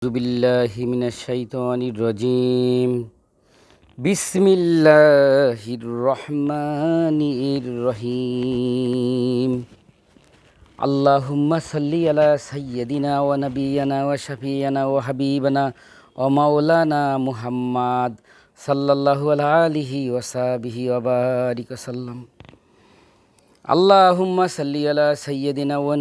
বিল্লাহি বিসমিল্লাহির রহমানির রহিম আল্লাহুম্মা সাল্লি আলা সাইয়্যিদিনা ওয়া নাবিয়ানা ওয়া শাফিয়ানা ওয়া হাবিবানা ওয়া মাওলানা মুহাম্মদ সাল্লাল্লাহু আলাইহি ওয়া সাহবিহি ওয়া বারিক সাল্লাম। আল্লাহুম্মা সাল্লি আলা সাইয়্যিদিনা ওয়া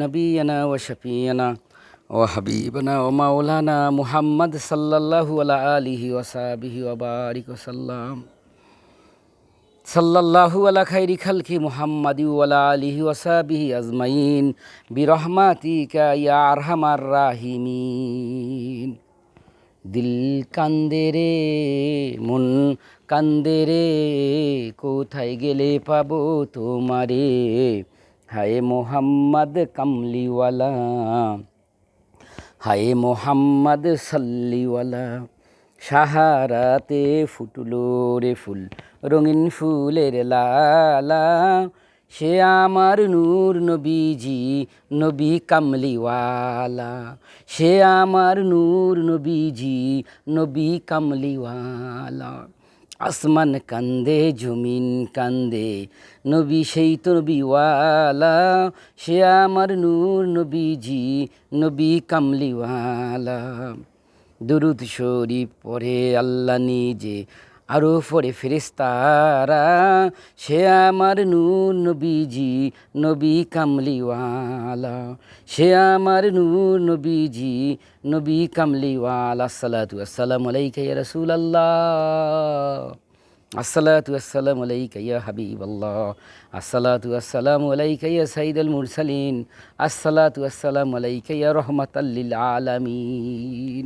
ওয়া শাফিয়ানা ও হাবিব না ও মাওলানা মুহাম্মদ সাল্লাহু আলা আলিহি ওসাবিহি ওবারিক ওসাল্লাম সাল্লাহু আলা খাই খালকি মুহাম্মাদি ওয়ালা আলিহি ওসাবিহি আজমাইন। বিরহমাতিকা ইয়া আরহামার রাহিমিন। দিল কান্দে রে, মুন কান্দে রে, কোথায় গেলে পাবো তোমারে? হায় মোহাম্মদ কামলিওয়ালা। হায় মোহাম্মদ সাল্লিওয়ালা সাহারাতে ফুটলো রে ফুল, রঙিন ফুলের লালা। সে আমার নূর নবীজি, নবী কামলিওয়ালা। সে আমার নূর নবীজি, নবী কামলিওয়ালা। আসমান কান্দে, জমিন কান্দে। নবী সেই তো নবীওয়ালা, সে আমার নূর নবীজি, নবী কামলিওয়ালা। দুরুদ শরীফ পরে আল্লাহ নিজে আরও পরে ফেরেস্তারা সে আমার নূর নবীজি, নবী কামলিওয়ালা। সে আমার নূর নবীজি, নবী কামলিওয়ালা। সালাতু আসসালামু আলাইকা ইয়া রাসূলুল্লাহ। আসসালাতু আসসালামু আলাইকা ইয়া হাবিবাল্লাহ। আসসালাতু আসসালামু আলাইকা ইয়া সাইয়্যিদুল মুরসালিন। আসসালাতু আসসালামু আলাইকা ইয়া রাহমাতাল লিল আলামিন।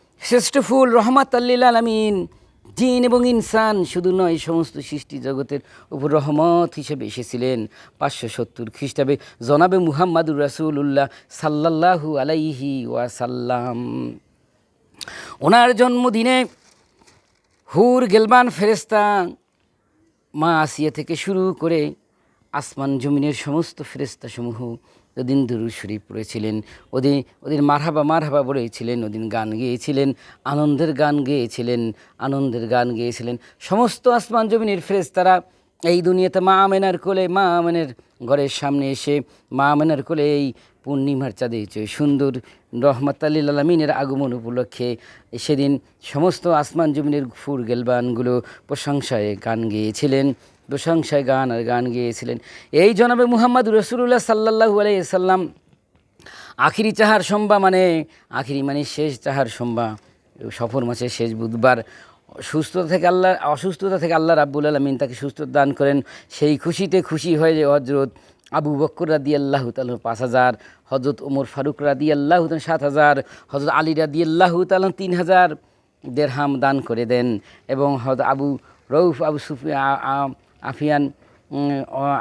শ্রেষ্ঠ ফুল, রহমাত আল্লিল আলমিন। জিন এবং ইনসান শুধু নয়, সমস্ত সৃষ্টি জগতের উপর রহমত হিসেবে এসেছিলেন। পাঁচশো সত্তর খ্রিস্টাবে জনাবে মুহাম্মাদুর রাসুল্লাহ সাল্লাল্লাহু আলাইহি ওয়াসাল্লাম। ওনার জন্মদিনে হুর গেলবান ফেরেস্তা মা আসিয়া থেকে শুরু করে আসমান জমিনের সমস্ত ফেরেস্তাসমূহ ওদিন দুরুদ শরীফ পড়েছিলেন, ওদিন ওদিন মারহাবা মারহাবা বলেছিলেন, ওদিন গান গেয়েছিলেন, আনন্দের গান গেয়েছিলেন, আনন্দের গান গেয়েছিলেন। সমস্ত আসমান জমিনের ফ্রেজ তারা এই দুনিয়াতে মা আমেনার কোলে, মা আমেনের ঘরের সামনে এসে মা আমেনার কোলে এই পূর্ণিমার চাঁদে সুন্দর রহমত আল্লিল আলমিনের আগমন উপলক্ষে সেদিন সমস্ত আসমান জমিনের ফুর গেলবানগুলো প্রশংসায় গান গেয়েছিলেন। প্রশংসায় গান আর গান গেয়েছিলেন। এই জনাবে মুহাম্মদ রসুল্লাহ সাল্লাহু আলাইসাল্লাম আখিরি চাহার সম্বা মানে আখিরি মানে শেষ চাহার সম্বা সফর মাসের শেষ বুধবার। সুস্থতা থেকে আল্লাহ, অসুস্থতা থেকে আল্লাহ রাব্বুল আলমিন তাকে সুস্থ দান করেন। সেই খুশিতে খুশি হয়ে যে হজরত আবু বক্কর রাদি আল্লাহ তাল পাঁচ হাজার হজরত ওমর ফারুক রাদি আল্লাহ সাত হাজার হজরত আলী রাদি আল্লাহ তাল তিন হাজার দেড়হাম দান করে দেন। এবং হজরত আবু রৌফ আবু সুফি আফিয়ান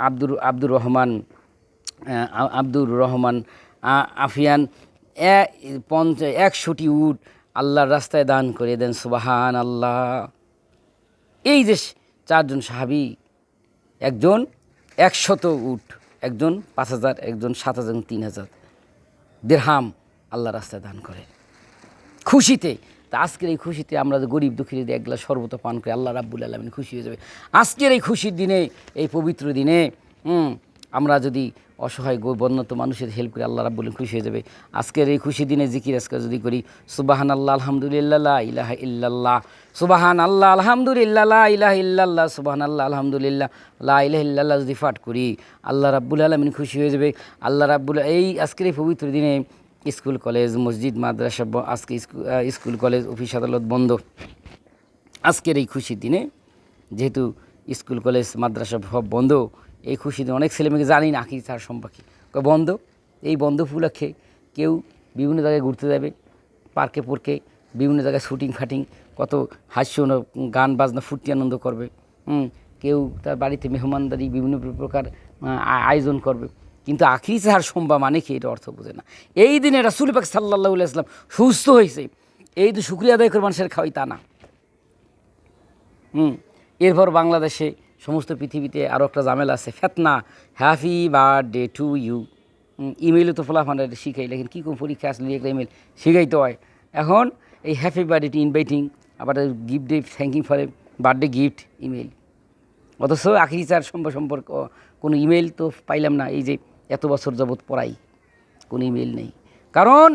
আব্দুর আব্দুর রহমান আব্দুর রহমান আফিয়ান পঞ্চ, একশোটি উট আল্লাহর রাস্তায় দান করে দেন সুবাহান আল্লাহ এই যে চারজন সাহাবি, একজন একশত উট, একজন পাঁচ হাজার, একজন সাত হাজার, তিন হাজার দেড়হাম আল্লাহ রাস্তায় দান করে। খুশিতে তা আজকের এই খুশিতে আমরা গরিব দুঃখী যদি এক গ্লাস সর্বত পান করে আল্লাহ রাব্বুল আলমিন খুশি হয়ে যাবে। আজকের এই খুশির দিনে, এই পবিত্র দিনে আমরা যদি অসহায় বন্যত মানুষের হেল্প করে আল্লাহ রাব্বুল খুশি হয়ে যাবে। আজকের এই খুশি দিনে জিকির আজকে যদি করি সুবাহান আল্লাহ আলহামদুলিল্লাহ ইলাহা ইল্লাল্লাহ সুবাহান আল্লাহ আলহামদুলিল্লাহ ইলাহ ইল্লাল্লাহ সুবাহান আল্লাহ আলহামদুলিল্লাহ, লা ইলাহ ইল্লাল্লাহ যদি পাঠ করি, আল্লাহ রাব্বুল আলমিন খুশি হয়ে যাবে। আল্লাহ রাব্বুল এই আজকের এই পবিত্র দিনে স্কুল, কলেজ, মসজিদ, মাদ্রাসা আজকে স্কুল, কলেজ, অফিস, আদালত বন্ধ। আজকের এই খুশি দিনে, যেহেতু স্কুল, কলেজ, মাদ্রাসা সব বন্ধ, এই খুশি দিনে অনেক ছেলেমেয়েকে জানি না আঁকি তার সম্পর্কে। বন্ধ। এই বন্ধ উপলক্ষে কেউ বিভিন্ন জায়গায় ঘুরতে যাবে, পার্কে পড়কে বিভিন্ন জায়গায় শুটিং, ফাটিং, কত হাস্য, গান, বাজনা, ফুর্তি, আনন্দ করবে। কেউ তার বাড়িতে মেহমানদারি, বিভিন্ন প্রকার আয়োজন করবে। কিন্তু আখিরি চাহার সোমবার মানে কি? এটা অর্থ বোঝে না। এই দিনে রাসুল পাক সাল্লাহ ইসলাম সুস্থ হয়েছে। এই তো শুক্রিয়া আদায় করে মানুষের খাওয়াই তা না। হুম, এরপর বাংলাদেশে সমস্ত পৃথিবীতে আরও একটা ঝামেলা আছে, ফেতনা। Happy birthday to you. ইমেইলে তো ফলাফান্ডার শিখাই, লেকিন কী কোন পরীক্ষা আসলে একটা ইমেল শিখাইতে হয়। এখন এই হ্যাপি বার্থডে ইনভাইটিং, আবার gift day thanking for birthday gift email অথচ আখিরি চার সম্পর্ক, কোনো ইমেল তো পাইলাম না, এই যে এত বছর যাবৎ পড়াই, কোনো ইমেল নেই। কারণ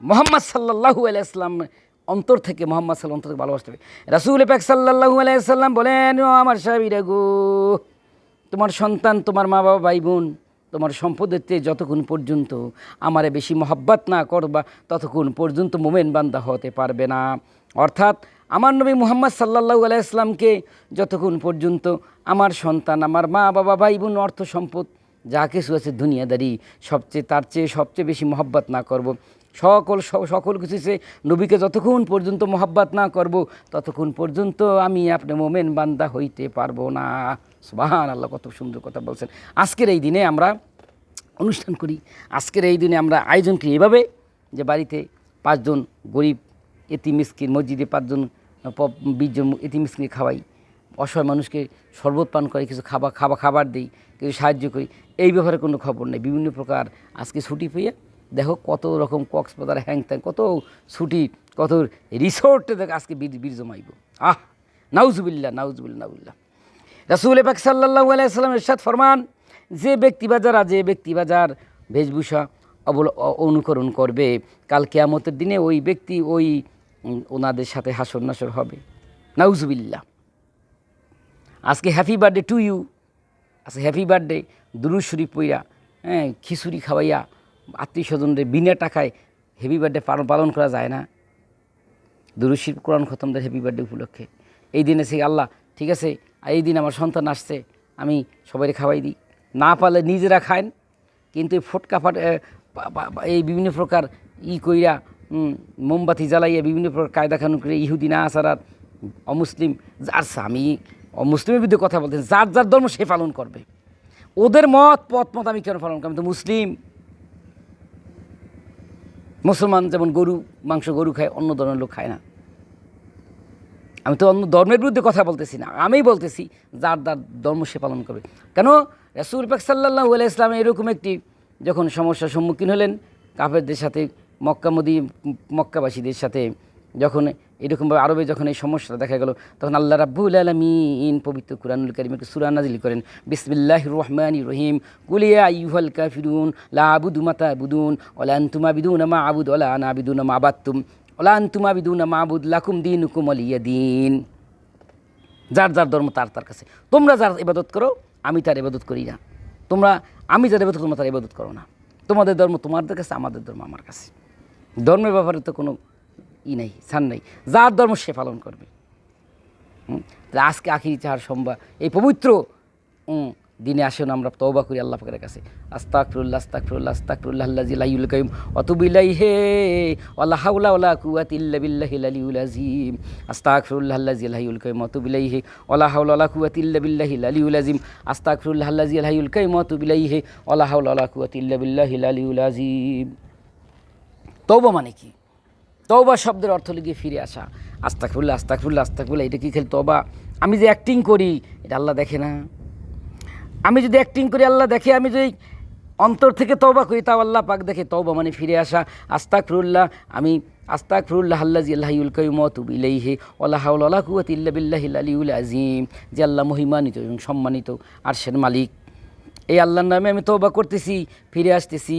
মোহাম্মদ সাল্লাহু আলাইসাল্লাম অন্তর থেকে, মোহাম্মদ সাল্লাম অন্তর থেকে ভালোবাসতে হবে। রাসুল পাক সাল্লাহু আলাইসাল্লাম বলেন আমার সাহাবিরা গো, তোমার সন্তান, তোমার মা বাবা, ভাই বোন, তোমার সম্পদের চেয়ে যতক্ষণ পর্যন্ত আমারে বেশি মহব্বত না করবা, ততক্ষণ পর্যন্ত মোমেন বান্দা হতে পারবে না। অর্থাৎ আমার নবী মুহাম্মদ সাল্লাহু আলাইসলামকে যতক্ষণ পর্যন্ত আমার সন্তান, আমার মা বাবা, ভাই বোন, অর্থ সম্পদ যা কিছু আছে দুনিয়াদারি, সবচেয়ে তার চেয়ে সবচেয়ে বেশি মহব্বত না করব। সকল সকল কিছু সে নবীকে যতক্ষণ পর্যন্ত মহব্বত না করব, ততক্ষণ পর্যন্ত আমি আপনি মোমেন বান্দা হইতে পারব না। সুবাহান আল্লাহ কত সুন্দর কথা বলছেন। আজকের এই দিনে আমরা অনুষ্ঠান করি। আজকের এই দিনে আমরা আয়োজন করি এভাবে যে বাড়িতে পাঁচজন গরিব এতি মিসকিন, মসজিদে পাঁচজন বিশজন এতি মিসকিন খাওয়াই। অসহায় মানুষকে শরবত পান করে, কিছু খাবার খাবার খাবার দিই, কিছু সাহায্য করি, এই ব্যাপারে কোনো খবর নেই। বিভিন্ন প্রকার আজকে ছুটি পেয়ে দেখো কত রকম কক্সবাজার হ্যাং ত্যাং, কত ছুটি, কত রিসোর্টে দেখ আজকে বীর বীর জমাইব। আহ! নাউজুবিল্লা নাউজুবিল্লা নাউজুবিল্লা রাসুল পাক সাল্লাহু আলাইসাল্লাম এরশাদ ফরমান, যে ব্যক্তি বাজার যারা যে ব্যক্তি বাজার বেশভূষা অবল অনুকরণ করবে, কাল কেয়ামতের দিনে ওই ব্যক্তি ওই ওনাদের সাথে হাসর নাসর হবে। নাউজুবিল্লা আজকে হ্যাপি বার্থডে টু ইউ আজকে হ্যাপি বার্থডে দুরু শরীফ পইরা হ্যাঁ খিচুড়ি খাওয়াইয়া, আত্মীয় স্বজনদের বিনা টাকায় হ্যাপি বার্থডে পালন পালন করা যায় না। দুরুশির কোরআন খতমদের হ্যাপি বার্থডে উপলক্ষে। এই দিনে সে আল্লাহ, ঠিক আছে এই দিন আমার সন্তান আসছে, আমি সবাই খাওয়াই দিই। না পারলে নিজেরা খায় কিন্তু এই ফটকা ফাট এই বিভিন্ন প্রকার ই কইরা মোমবাতি জ্বালাইয়া বিভিন্ন প্রকার কায়দা কানুন করে ইহুদি না অমুসলিম, যার স্বামী অমুসলিমের বিরুদ্ধে কথা বলতেন যার যার ধর্ম সে পালন করবে। ওদের মত, পথ, মত আমি কেন পালন করব? আমি তো মুসলিম। মুসলমান যেমন গরু, মাংস, গরু খায়, অন্য ধর্মের লোক খায় না। আমি তো অন্য ধর্মের বিরুদ্ধে কথা বলতেছি না। আমিই বলতেছি, যার যার ধর্ম সে পালন করবে। কেন? রসুল পাক সাল্লাহ ইসলাম এরকম একটি যখন সমস্যার সম্মুখীন হলেন, কাফেরদের সাথে মক্কামদি মক্কাবাসীদের সাথে যখন এরকমভাবে আরবে যখন এই সমস্যাটা দেখা গেল, তখন আল্লাহ রাব্বুল আলমিন পবিত্র কুরআনুল কারিম একটি সুরা নাজিল করেন বিসমিল্লাহ রহমান রহিম কুলিয়া ইউহল কাফিরুন, লা আবুদু মাতা বুদুন ওলা আন্তুমা বিদুন মা আবুদ ওলা আনা বিদুন মা আবাত্তুম ওলা আন্তুমা বিদুন মা আবুদ লাকুম দিন হুকুম আলিয়া দিন। যার যার ধর্ম তার তার কাছে। তোমরা যার ইবাদত করো, আমি তার ইবাদত করি না। তোমরা, আমি যার ইবাদত তোমরা তার ইবাদত করো না। তোমাদের ধর্ম তোমাদের কাছে, আমাদের ধর্ম আমার কাছে। ধর্মের ব্যাপারে তো কোনো ই নেই ছান নেই। যার ধর্ম সে পালন করবে। আজকে আখিরি চাহার সোমবার এই পবিত্র দিনে আসেন আমরা তওবা করি আল্লাহ পাকের কাছে। আস্তাক ফিরুল্লাহ আস্তাক ফিরুল্লাহ আস্তাক ফিরুল্লাহ আল্লাহ জিলাইউল কাইম অতুবিল্লাই হে আল্লাহ হাউলা ওলা কুয়াত ইল্লা বিল্লাহি আলিউল আজিম আস্তাক ফিরুল্লাহ আল্লাহ জিলাইউল কাইম অতুবিল্লাই হে ওলা হাউলা ওলা কুয়াত ইল্লা বিল্লাহি আলিউল আজিম আস্তাক ফিরুল্লাহ আল্লাহ জিলাইউল কাইম অতুবিল্লাই হে ওলা হাউলা ওলা কুয়াত ইল্লা বিল্লাহি আলিউল আজিম তওবা মানে কি? তওবা শব্দের অর্থ লিখে ফিরে আসা। আস্তাকফুল্লাহ আস্তাকফুল্লাহ আস্তাকফুল্লাহ এটা কি খেলে তবা আমি যে অ্যাক্টিং করি, এটা আল্লাহ দেখে না। আমি যদি অ্যাক্টিং করি, আল্লাহ দেখে। আমি যদি অন্তর থেকে তওবা করি, তাও আল্লাহ পাক দেখে। তওবা মানে ফিরে আসা। আস্তাকফিরুল্লাহ আমি আস্তাকফিরুল্লাহ আল্লাহ জি আল্লাহুল কাইমতুব ইলাইহি ওয়ালা কুওয়াতা ইল্লা বিল্লাহিল আলিউল আজিম যে আল্লাহ মহিমান্বিত এবং সম্মানিত আরশের মালিক। এই আল্লাহর নামে আমি তওবা করতেছি, ফিরে আসতেছি।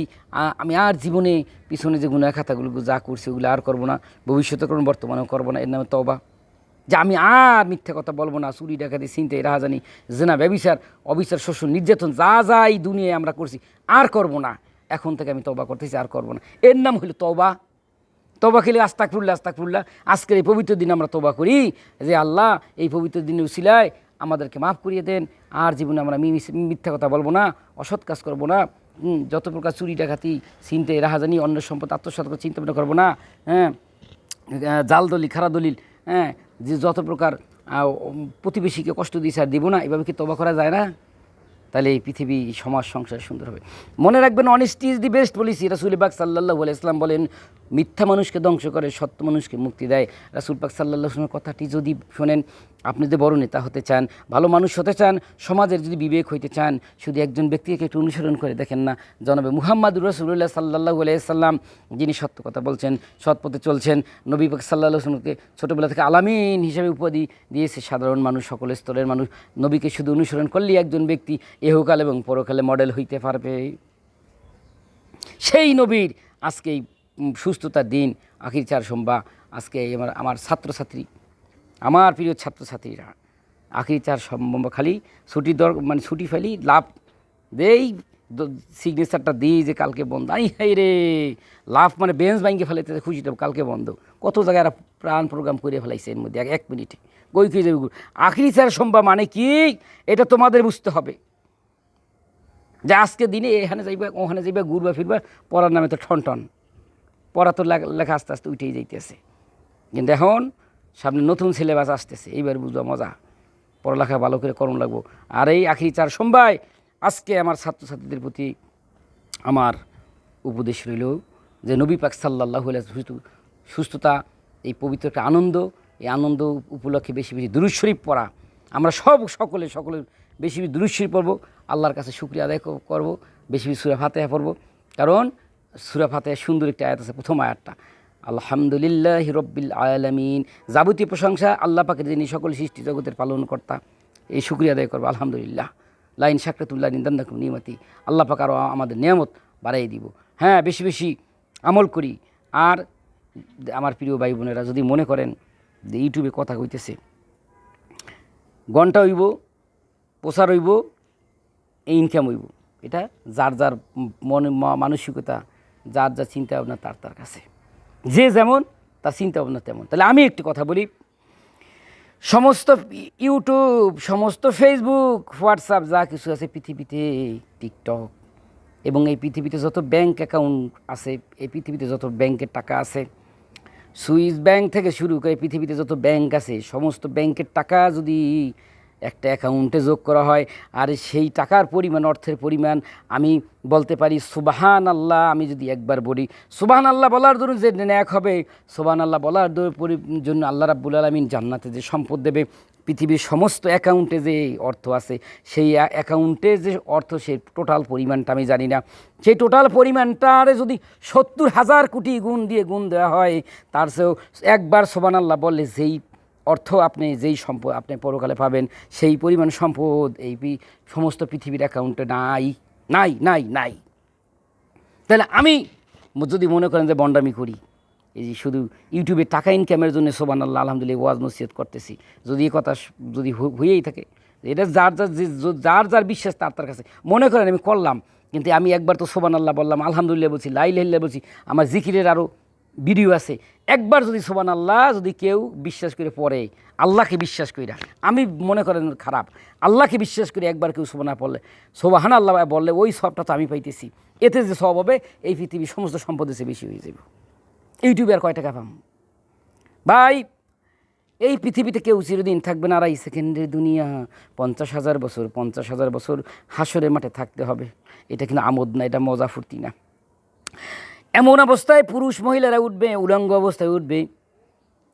আমি আর জীবনে পিছনে যে গুনাহ খাতাগুলো যা করছি ওগুলো আর করব না ভবিষ্যতে করব বর্তমানেও করব না, এর নামে তওবা। যে আমি আর মিথ্যা কথা বলব না, চুরি, ডাকাতি চিনতে রাহাজানি, জেনা, ব্যবিচার, অবিচার, শোষণ, নির্যাতন, যা যা এই দুনিয়ায় আমরা করছি, আর করব না। এখন থেকে আমি তওবা করতেছি, আর করব না। এর নাম হলো তওবা। তবা খেলে আস্তাকফুল্লাহ আস্তাকফুল্লাহ আজকের এই পবিত্র দিন আমরা তবা করি যে আল্লাহ, এই পবিত্র দিনে উসিলায় আমাদেরকে মাফ করিয়ে দেন। আর জীবনে আমরা মিথ্যা কথা বলব না, অসৎ কাজ করব না যত প্রকার চুরি ডাকাতি চিনতে রাহাজানি অন্য সম্পদ, আত্মসাত চিন্তা ভাবনা করব না হ্যাঁ জাল দলিল খারা দলিল হ্যাঁ যে যত প্রকার প্রতিবেশীকে কষ্ট দিয়েছে আর দিব না, এভাবে কি তবা করা যায় না? তাহলে এই পৃথিবী সমাজ সংসার সুন্দর হবে। মনে রাখবেন honesty is the best policy রাসুল পাক সাল্লাহ ইসলাম বলেন, মিথ্যা মানুষকে ধ্বংস করে, সত্য মানুষকে মুক্তি দেয়। রাসুল পাক সাল্লাহ কথাটি যদি শোনেন, আপনি যদি বড় নেতা হতে চান, ভালো মানুষ হতে চান, সমাজের যদি বিবেক হইতে চান, শুধু একজন ব্যক্তিকে একটু অনুসরণ করে দেখেন না। জনাবে মুহাম্মদ রসুল্লাহ সাল্লাহ সাল্লাম যিনি সত্য কথা বলছেন, সৎ পথে চলছেন, নবী পাক সাল্লাহ সাল্লামকে ছোটোবেলা থেকে আলামিন হিসেবে উপাধি দিয়েছে। সাধারণ মানুষ, সকল স্তরের মানুষ, নবীকে শুধু অনুসরণ করলেই একজন ব্যক্তি এহকাল এবং পরকালে মডেল হইতে পারবে। সেই নবীর আজকে সুস্থতার দিন, আখির চার সোমবার, আজকে আমার আমার ছাত্রছাত্রী, আমার প্রিয় ছাত্রছাত্রীরা, আখির চার সম্ভব খালি ছুটি দর মানে ছুটি ফেলি, লাভ দেই সিগনেচারটা দিই যে কালকে বন্ধ। আই হাই রে! লাভ মানে বেঞ্চ ভাঙ্গে ফেলাইতে খুশিটা, কালকে বন্ধ। কত জায়গায় এরা প্রাণ প্রোগ্রাম করে ফেলাইছে এর মধ্যে, এক- এক মিনিটে গই খেয়ে যাবে আখিরি চার সোমবার মানে কি? এটা তোমাদের বুঝতে হবে। যে আজকে দিনে এখানে যাইবা, ওখানে যাইবা, ঘুরবা, ফিরবা, পড়ার নামে তো ঠন ঠন। পড়া তো লেখা- আস্তে আস্তে উঠেই যাইতেছে। কিন্তু এখন সামনে নতুন সিলেবাস আসতেছে, এইবার বুঝবা মজা। পড়ালেখা ভালো করে করণ লাগবো। আর এই আখিরি চার সোমবার আজকে আমার ছাত্রছাত্রীদের প্রতি আমার উপদেশ রইল যে নবী পাক সাল্লাহ সুস্থতা, এই পবিত্র একটা আনন্দ, এই আনন্দ উপলক্ষে বেশি বেশি দুরুদ শরীফ পড়া। আমরা সব সকলে সকলে বেশি বেশি দুরুদ শরীফ পড়ব। আল্লাহর কাছে শুক্রিয়া আদায় করব, বেশি বেশি সুরা ফাতেহা পড়ব। কারণ সুরা ফাতেহা সুন্দর একটা আয়াত আছে, প্রথম আয়াতটা। আলহামদুলিল্লাহ রব্বিল আয়ালামিন যাবতীয় প্রশংসা আল্লাহ পাকের, যিনি সকল সৃষ্টি জগতের পালনকর্তা, এই শুক্রিয়া আদায় করব, আলহামদুলিল্লাহ। লাইন সাকরাতুল্লাহ নিন্দান্দাকুম নিয়মাতি। আল্লাহ পাক আরও আমাদের নিয়ামত বাড়াই দিব। হ্যাঁ বেশি বেশি আমল করি। আর আমার প্রিয় ভাই বোনেরা, যদি মনে করেন যে ইউটিউবে কথা কইতেছে, ঘণ্টা হইব, প্রচার হইব ইনকাম হইব। এটা যার যার মনে মানসিকতা, যার যা চিন্তা ভাবনা তার তার কাছে। যে যেমন তার চিন্তা ভাবনা তেমন। তাহলে আমি একটি কথা বলি। সমস্ত ইউটিউব, সমস্ত ফেসবুক হোয়াটসঅ্যাপ যা কিছু আছে পৃথিবীতে টিকটক এবং এই পৃথিবীতে যত ব্যাংক অ্যাকাউন্ট আছে, এই পৃথিবীতে যত ব্যাংকের টাকা আছে সুইস ব্যাংক থেকে শুরু করে পৃথিবীতে যত ব্যাংক আছে, সমস্ত ব্যাংকের টাকা যদি একটা অ্যাকাউন্টে যোগ করা হয়। আর সেই টাকার পরিমাণ, অর্থের পরিমাণ আমি বলতে পারি সুবাহান আল্লাহ আমি যদি একবার বলি সুবাহান আল্লাহ বলার দরুন যে ন্যাক হবে সুবাহান আল্লাহ বলার জন্য আল্লাহ রাব্বুল আলমিন জান্নাতে যে সম্পদ দেবে, পৃথিবীর সমস্ত অ্যাকাউন্টে যে অর্থ আছে, সেই অ্যা- অ্যাকাউন্টে যে অর্থ সেই টোটাল পরিমাণটা আমি জানি না। সেই টোটাল পরিমাণটারে যদি সত্তর হাজার কোটি গুণ দিয়ে গুণ দেওয়া হয়, তার চেয়েও একবার সোবান আল্লাহ বললে যেই অর্থ আপনি যেই সম্পদ আপনি পরকালে পাবেন, সেই পরিমাণ সম্পদ এই সমস্ত পৃথিবীর অ্যাকাউন্টে নাই নাই নাই নাই। তাহলে আমি যদি মনে করেন যে বন্ডামি করি, এই যে শুধু ইউটিউবে টাকা ইনকামের জন্য সোবান আল্লাহ আলহামদুলিল্লাহ, ওয়াজ নসিহত করতেছি, যদি এই কথা যদি হয়েই থাকে, এটা যার যার যার যার বিশ্বাস, তার তার কাছে। মনে করেন আমি করলাম, কিন্তু আমি একবার তো সোবান আল্লাহ বললাম, আলহামদুলিল্লাহ বলছি লাইল্লাহ বলছি, আমার জিকিরের আরও ভিডিও আছে। একবার যদি সোবান আল্লাহ যদি কেউ বিশ্বাস করে পড়ে, আল্লাহকে বিশ্বাস কইরা, আমি মনে করেন খারাপ, আল্লাহকে বিশ্বাস করে একবার কেউ সোবানা পড়লে সোবাহান আল্লাহ বললে, ওই সবটা তো আমি পাইতেছি। এতে যে সব হবে, এই পৃথিবীর সমস্ত সম্পদের চেয়ে বেশি হয়ে যাবে। ইউটিউবে আর কয় টাকা পাম? ভাই, এই পৃথিবীতে কেউ চিরদিন থাকবে না, আড়াই সেকেন্ডের দুনিয়া, পঞ্চাশ হাজার বছর, পঞ্চাশ হাজার বছর হাসরের মাঠে থাকতে হবে। এটা কিন্তু আমোদ না, এটা মজা ফুর্তি না। এমন অবস্থায় পুরুষ মহিলারা উঠবে, উলঙ্গ অবস্থায় উঠবে।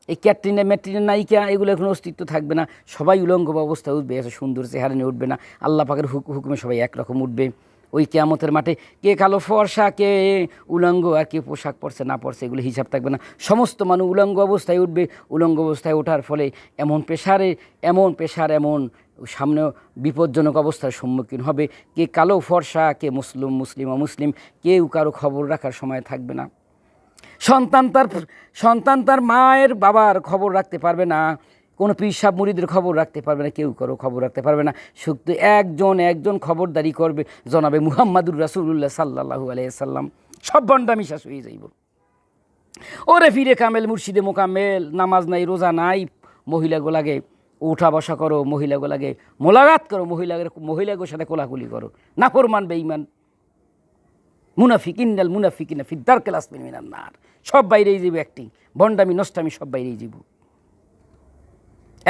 এই ক্যাট্রিনা, ম্যাট্রিনা, নায়িকা, এগুলো এখন অস্তিত্ব থাকবে না। সবাই উলঙ্গ অবস্থায় উঠবে, এত সুন্দর চেহারা নিয়ে উঠবে না। আল্লাহ পাখের হুক হুকুমে সবাই একরকম উঠবে। ওই কেয়ামতের মাঠে কে কালো ফর্সা, কে উলঙ্গ আর কে পোশাক পরছে, না পরছে, এগুলো হিসাব থাকবে না। সমস্ত মানুষ উলঙ্গ অবস্থায় উঠবে, উলঙ্গ অবস্থায় ওঠার ফলে এমন পেশারে, এমন পেশার, এমন সামনে বিপজ্জনক অবস্থার সম্মুখীন হবে। কে কালো ফর্সা, কে মুসলিম মুসলিম, অমুসলিম, কেউ কারও খবর রাখার সময় থাকবে না। সন্তান তার সন্তান তার মায়ের বাবার খবর রাখতে পারবে না। কোনো পিসাব মুড়িদের খবর রাখতে পারবে না, কেউ কারও খবর রাখতে পারবে না। শুধু একজন একজন খবরদারি করবে জনাবে মুহাম্মাদুর রাসুল্লাহ সাল্লাহু আলাইসাল্লাম সব বন্ডামি শেষ হয়ে যাইব। ওরে ফিরে কামেল মুর্শিদে মোকামেল নামাজ নাই, রোজা নাই মহিলাগুলাগে উঠা বসা করো মহিলাগুলাগে মোলাগাত করো, মহিলাগের মহিলাগুলোর সাথে কোলাকুলি করো। নাফরমান, বেঈমান। মুনাফিক ইন্ডাল মুনাফিক ইনা ফিদ্দার ক্লাস মিনার নার সব বাইরেই যাব অ্যাক্টিং বন্ডামি নষ্টামি সব বাইরেই যাব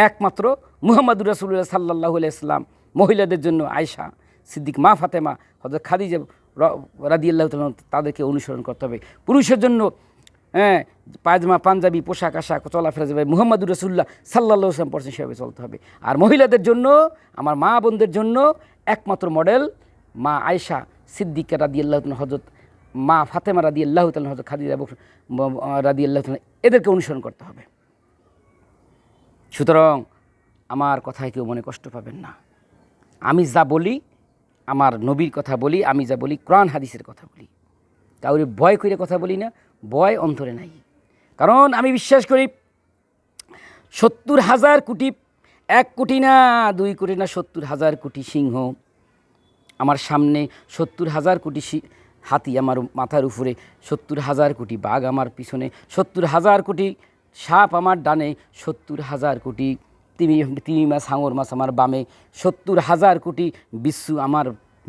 একমাত্র মুহাম্মদুর রাসুল্লাহ সাল্লাহ ইসলাম মহিলাদের জন্য আয়সা সিদ্দিক, মা ফাতেমা হজরত খাদিজা রাদিয়াল্লাহ তাদেরকে অনুসরণ করতে হবে। পুরুষের জন্য হ্যাঁ পায়জামা, পাঞ্জাবি, পোশাক, আশাক, চলাফেরা যাবে মুহাম্মদুর রসুল্লাহ সাল্লাহ ইসলাম পর্যন্ত সেভাবে চলতে হবে। আর মহিলাদের জন্য, আমার মা বোনদের জন্য একমাত্র মডেল মা আয়সা সিদ্দিকা রাদি আল্লাহ হজরত মা ফাতেমা রাদি আল্লাহ হজরত খাদিজা রাদি আল্লাহ এদেরকে অনুসরণ করতে হবে। সুতরাং আমার কথায় কেউ মনে কষ্ট পাবেন না। আমি যা বলি, আমার নবীর কথা বলি, আমি যা বলি, কোরআন হাদিসের কথা বলি। কাউরে ভয় করে কথা বলি না, ভয় অন্তরে নাই। কারণ আমি বিশ্বাস করি, সত্তর হাজার কোটি, এক কোটি না, দুই কোটি না, সত্তর হাজার কোটি সিংহ। আমার সামনে সত্তর হাজার কোটি হাতি আমার মাথার উপরে, সত্তর হাজার কোটি বাঘ আমার পিছনে, সত্তর হাজার কোটি সাপ আমার ডানে সত্তর হাজার কোটি, তিমি তিমি মাছ, হাঙর মাছ আমার বামে সত্তর হাজার কোটি বিশ্ব আমার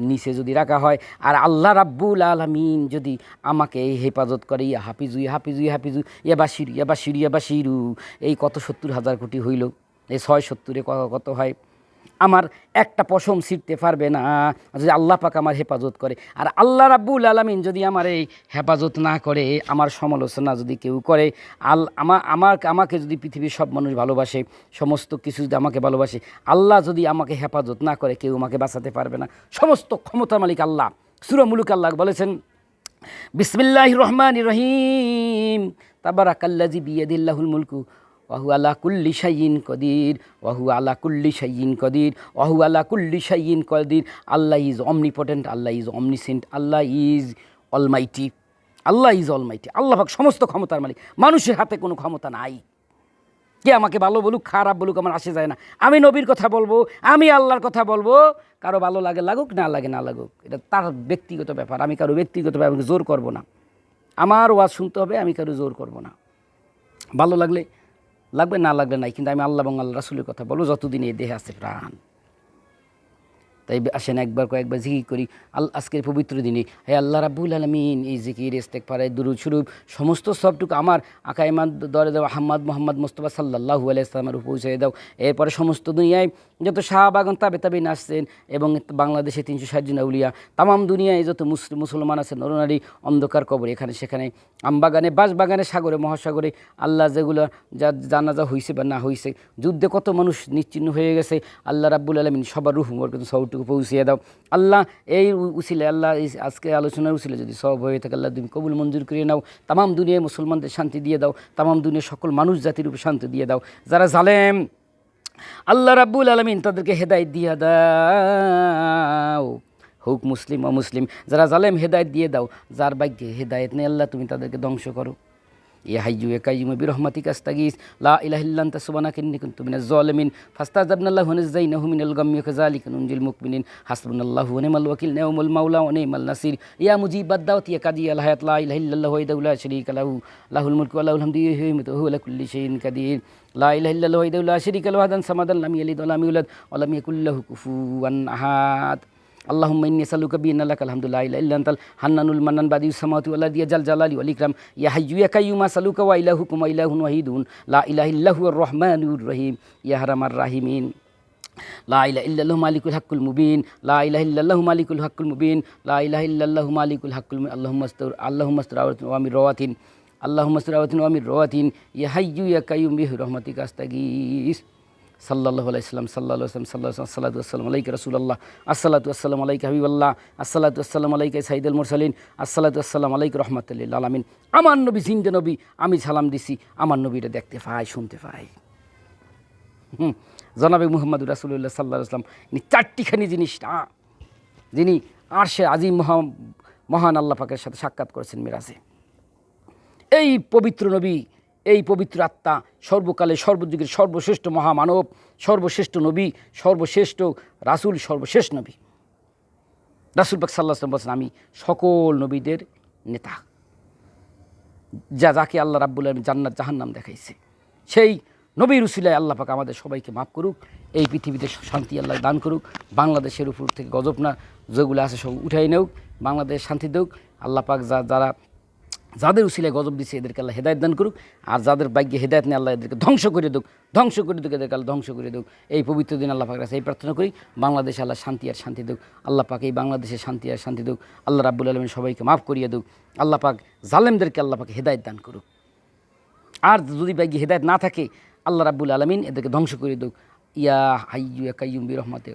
নিচে যদি রাখা হয়। আর আল্লাহ রাব্বুল আলমিন যদি আমাকে এই হেফাজত করে, ইয়া হাফিজু ইয়া হাফিজু ইয়া হাফিজু, ইয়া বাসির ইয়া বাসির ইয়া বাসিরু এই কত সত্তর হাজার কোটি হইল? এই ছয় সত্তরে কত হয়? আমার একটা পশম ছিটতে পারবে না, যদি আল্লাহ পাক আমার হেফাজত করে। আর আল্লাহ রাব্বুল আলমিন যদি আমার এই হেফাজত না করে, আমার সমালোচনা যদি কেউ করে, আল, আমা, আমার, আমাকে যদি পৃথিবীর সব মানুষ ভালোবাসে, সমস্ত কিছু যদি আমাকে ভালোবাসে, আল্লাহ যদি আমাকে হেফাজত না করে, কেউ আমাকে বাঁচাতে পারবে না। সমস্ত ক্ষমতার মালিক আল্লাহ। সুরমুলুক আল্লাহ বলেছেন বিসমিল্লাহ রহমান রহিম তাবারাকাল্লাজি বিয়াদিল্লাহুল মুলকু ওয়াহু আলা কুল্লি শাইন কদির, ওয়াহু আলা কুল্লি শাইন কদির, ওয়াহু আলা কুল্লি শাইন কদির। Allah is omnipotent Allah is omniscient Allah is almighty Allah is almighty Allah পাক সমস্ত ক্ষমতার মালিক। মানুষের হাতে কোনো ক্ষমতা নাই। কে আমাকে ভালো বলুক, খারাপ বলুক, আমার আসে যায় না। আমি নবীর কথা বলব, আমি আল্লাহর কথা বলব। কারও ভালো লাগে, লাগুক, না লাগে, না লাগুক। এটা তার ব্যক্তিগত ব্যাপার। আমি কারও ব্যক্তিগত ব্যাপার জোর করব না। আমার ওয়াজ শুনতে হবে, আমি কারও জোর করব না। ভালো লাগলে লাগবে না লাগবে নাই, কিন্তু আমি আল্লাহ এবং আল্লাহ রাসুলের কথা বলব, যতদিন এই দেহে আছে প্রাণ। তাই আসেন একবার কয়েকবার জিকির করি। আল আজকের পবিত্র দিনে। হে আল্লাহ রাব্বুল আলমিন, এই জিকির ইস্তেক পারে দুরুদ স্বরূপ সমস্ত সবটুকু আমার আকাইমান দরে দাও, আহম্মদ মোহাম্মদ মোস্তফা সাল্লাহু আলাইসলামের পৌঁছে দাও। এরপরে সমস্ত দুনিয়ায় যত শাহবাগন তাবে তাবে নাচছেন এবং বাংলাদেশে তিনশো ষাট জন উলিয়া তামাম দুনিয়ায় যত মুসলিম মুসলমান আছে নরনারী, অন্ধকার কবর, এখানে সেখানে, আমবাগানে, বাঁশবাগানে, সাগরে, মহাসাগরে, আল্লাহ যেগুলো যা জানাজা হয়েছে বা না হয়েছে যুদ্ধে কত মানুষ নিশ্চিন্ন হয়ে গেছে, আল্লাহ রাব্বুল আলমিন সবার রুহ কিন্তু সবটুকু পৌঁছিয়ে দাও। আল্লাহ, এই উসিলে আল্লাহ, এই আজকে আলোচনার উসিলে যদি সব হয়ে থাকে, আল্লাহ তুমি কবুল মঞ্জুর করে নাও। তামাম দুনিয়ায় মুসলমানদের শান্তি দিয়ে দাও। তামাম দুনিয়ার সকল মানুষ জাতির উপর শান্তি দিয়ে দাও। যারা জালেম, আল্লাহ রাব্বুল আলমিন তাদেরকে হেদায়ত দিয়ে দাও। হোক মুসলিম, অমুসলিম, যারা জালেম, হেদায়ত দিয়ে দাও। যার ভাগ্যে হেদায়ত নেই, আল্লাহ তুমি তাদেরকে ধ্বংস করো। ইয়া হাইয়ু এ কাইয়ুম বিরহমাতিকা আস্তাগিস লা ইলাহা ইল্লা আনতা সুবহানাকা ইন্নী কুনতু মিনাজ জালিমিন ফাস্তাজাবনাল্লাহু ওয়া নাযাইনাহু মিনাল গাম্মি কাযালিকা নুনজিল মুকমিনিন হাসবুনাল্লাহু ওয়া নি'মাল ওয়াকিল নি'মাল মাওলা ওয়া নি'মাল নাসির ইয়া মুজিবাদ দাওয়াতি ইয়া কাদি আল হায়াত লা ইলাহা ইল্লাল্লাহু ওয়াহদাহু লা শারীকা লাহু লাহুল মুলকু ওয়া লাহুল হামদু ইউহয়ি ওয়া হুয়া আলা কুল্লি শাইইন কাদির লা ইলাহা ইল্লাল্লাহু ওয়াহদাহু লা শারীকা লাহু ওয়াহদান সামাদান লাম ইয়ালিদ ওয়া লাম ইউলাদ ওয়া লাম ইয়াকুল লাহু কুফুওয়ান আহাদ اللهم إني أسألك بأن لك الحمد لا إله إلا أنت الحنان المنان بديع السماوات والأرض يا جل جلالي والإكرام يا حي يا قيوم أسألك وإلهكم وإله واحد لا إله إلا هو الرحمن الرحيم يا أرحم الراحمين لا إله إلا الله مالك الحق المبين لا إله إلا الله مالك الحق المبين لا إله إلا الله مالك الحق المبين اللهم استر اللهم استر عورتنا وامر رواتين اللهم استر عورتنا وامر رواتين يا حي يا قيوم برحمتك أستغيث সাল্লাহ আলাইসলাম সাল্লাহ আসলাম সাল্লাহ আসসালাতু আসসালাম আলাইকা রসুল্লাহ আসসালাতু আসসালাম আলাইকা হাবিবাল্লাহ আসসালাতু আসসালাম আলাইকা সাইদুল মুরসালিন আসসালাতু আসসালাম আলাইকা রহমতুল্লাহ আলমিন আমার নবী জিন্দে নবী আমি সালাম দিছি আমার নবীটা দেখতে পাই শুনতে পাই হুম জনাবে মুহাম্মদ রাসুল্লাহ সাল্লাহ আসলাম ইনি চারটিখানি জিনিসটা যিনি আর সে আজিম মহা মহান আল্লাহ পাকের সাথে সাক্ষাৎ করেছেন মিরাজে এই পবিত্র নবী এই পবিত্র আত্মা সর্বকালে সর্বযুগের সর্বশ্রেষ্ঠ মহামানব, সর্বশ্রেষ্ঠ নবী, সর্বশ্রেষ্ঠ রাসুল সর্বশেষ নবী। রাসুল পাক সাল্লাহ বলছেন আমি সকল নবীদের নেতা। যা যাকে আল্লাহ রাব্বুল আলম জান্নাত, জাহান্নাম দেখাইছে। সেই নবী উসিলায় আল্লাহ পাক আমাদের সবাইকে মাফ করুক, এই পৃথিবীতে শান্তি আল্লাহ দান করুক, বাংলাদেশের উপর থেকে গজব না, যেগুলো আছে সব উঠাই নেউক, বাংলাদেশ শান্তি দেউক, আল্লাহ পাক যা, যারা যাদের উসিলায় গজব দিচ্ছে এদেরকে আল্লাহ হেদায়ত দান করুক। আর যাদের ভাগ্যে হেদায়ত নেই, আল্লাহ এদেরকে ধ্বংস করে দুক, ধ্বংস করে দুক, এদেরকে আল্লাহ ধ্বংস করে দুক। এই পবিত্র দিন আল্লাহ পাকের কাছে এই প্রার্থনা করি, বাংলাদেশে আল্লাহ শান্তি আর শান্তি দুক। আল্লাহ পাক এই বাংলাদেশে শান্তি আর শান্তি দুক। আল্লাহ রাব্বুল আলমিন সবাইকে মাফ করিয়ে দুক। আল্লাহ পাক জালেমদেরকে আল্লাহ পাকে হেদায়ত দান করুক। আর যদি ভাগ্যে হেদায়ত না থাকে, আল্লাহ রাব্বুল আলমিন এদেরকে ধ্বংস করে দুক। ইয়া হাইয়ু ইয়া কাইয়ুম বি রহমতে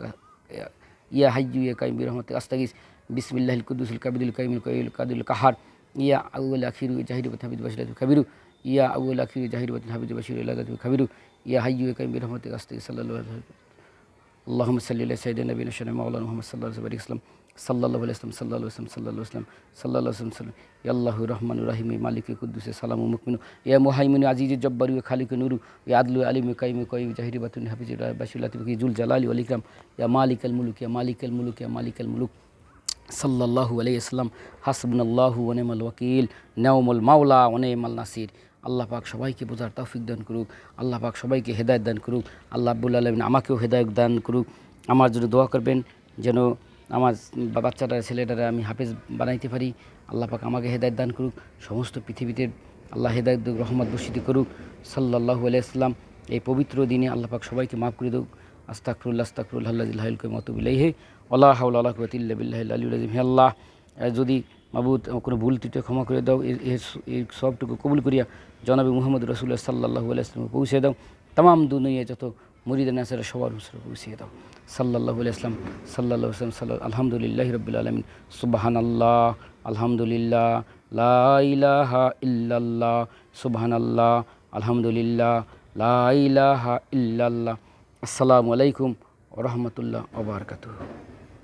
ইয়া হাইয়ু ইয়া কাইয়ুম বি রহমতে আস্তাগিস। বিসমিল্লাহিল কুদ্দুসুল কাবিদুল কাইমুল কাইয়ুল কাদুল কাহার। يا أول أخير جاهد جاهر بشر بشير كبير. يا أول أخير جاهد وتحمد بشر الله كبير. يا حي كم بيرحمة برحمتك صلى الله عليه وسلم. اللهم صل على سيدنا نبينا شريف مولانا محمد صلى الله عليه وسلم. صلى الله عليه وسلم صلى الله عليه وسلم. صلى الله عليه وسلم. صلى الله عليه وسلم. يا الله الرحمن الرحيم. مالك القدوس. السلام المؤمن. يا مهيمن. عزيز الجبار. يا خالق نور يا عدل. عليم. قائم قائم ظاهر باطن بشر بشير. الله ذو الجلال والإكرام. يا مالك الملك. يا مالك الملك. يا مالك الملك. সাল্লাল্লাহু আলাইহি আসসালাম হাসবুনাল্লাহু ওয়া নি'মাল ওয়াকিল, নেওমুল মাওলা ওয়া নি'মাল নাসির। আল্লাহ পাক সবাইকে বোঝার তৌফিক দান করুক, আল্লাহ পাক সবাইকে হেদায়েত দান করুক, আল্লাহ আব্বুল আলমিন আমাকেও হেদায়েত দান করুক। আমার জন্য দোয়া করবেন যেন আমার বা- বাচ্চারা, ছেলেটারা আমি হাফেজ বানাইতে পারি। আল্লাহ পাক আমাকে হেদায়েত দান করুক, সমস্ত পৃথিবীতে আল্লাহ হেদায়ত দুক রহমত বর্ষিত করুক। সাল্লাল্লাহু আলাইহি আসসালাম এই পবিত্র দিনে আল্লাহ পাক সবাইকে মাফ করে দেউক আস্তাকফিরুল্লাহ আস্তাকফিরুল্লাহ আল্লাহ মাতুব ইলাইহি ওয়ালা হাওলা ওয়ালা কুওয়াতা ইল্লা বিল্লাহিল আলিয়্যিল আযীম। হে আল্লাহ যদি মাবুদ কোনো ভুল ত্রুটি ক্ষমা করে দাও এই সবটুকু কবুল করিয়া জনাবি মুহাম্মদ রসুল্লাহ সাল্লাহু আলাইসলামে পৌঁছে দাও। তাম দুনিয়া যত মুরিদান আছে সবার হুসরে পৌঁছিয়ে দাও। সাল্লাহু আলাইসলাম সাল্লাহ আসলাম সাল্লাহ আলহামদুলিল্লাহ রবিল আলমিন। সুবাহান আল্লাহ আলহামদুলিল্লাহ, লা ইলাহা ইল্লাল্লাহ সুবহান আল্লাহ আলহামদুলিল্লাহ, লা ইলাহা ইল্লাল্লাহ। আসসালামু আলাইকুম ওরহমতুল্লাহ ওবরকাতুহ